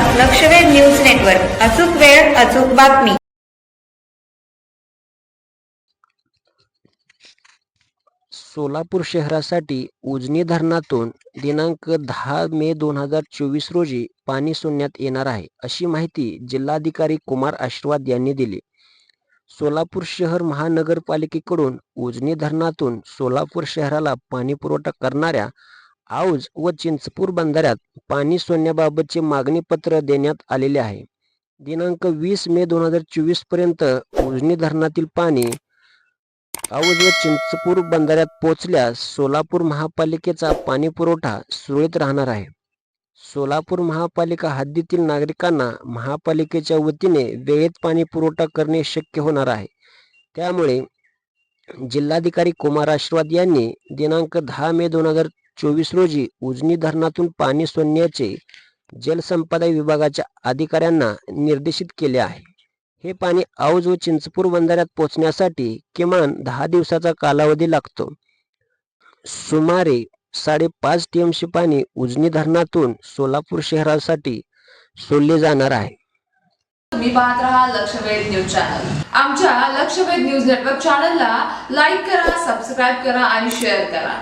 लक्षवेध news network. अचूक वेळ अचूक बातमी. सोलापूर शहरासाठी उजनी धरणातून दिनांक दहा मे दोन हजार चोवीस रोजी पाणी सोडण्यात येणार आहे अशी माहिती जिल्हाधिकारी कुमार आशीर्वाद यांनी दिली. सोलापूर शहर महानगरपालिकेकडून उजनी धरणातून सोलापूर शहराला पाणी पुरवठा करणाऱ्या औज व चिंचपूर बंधाऱ्यात पाणी सोडण्याबाबतचे मागणी पत्र देण्यात आलेले आहे. दिनांक वीस मे दोन हजार चोवीसपर्यंत उजनी धरणातील पाणी औज व चिंचपूर बंधाऱ्यात पोहोचल्यास सोलापूर महापालिकेचा पाणी पुरवठा सुरळीत राहणार आहे. सोलापूर महापालिका हद्दीतील नागरिकांना महापालिकेच्या वतीने वेळेत पाणी पुरवठा करणे शक्य होणार आहे. त्यामुळे जिल्हाधिकारी कुमार आशीर्वाद यांनी दिनांक दहा मे दोन हजार चोवीस रोजी उजनी धरणातून पाणी सोडण्याचे जलसंपदा विभागाच्या अधिकाऱ्यांना निर्देशित केले आहे. हे पाणी औज व चिंचपूर बंधाऱ्यात पोहोचण्यासाठी किमान दहा दिवसाचा कालावधी लागतो. सुमारे साडेपाच टीएमसी पाणी उजनी धरणातून सोलापूर शहरासाठी सोडले जाणार आहे. तुम्ही पाहत राहा लक्षवेध न्यूज चॅनल. आमच्या लक्षवेध न्यूज नेटवर्क चॅनलला लाईक करा सबस्क्राईब करा आणि शेअर करा.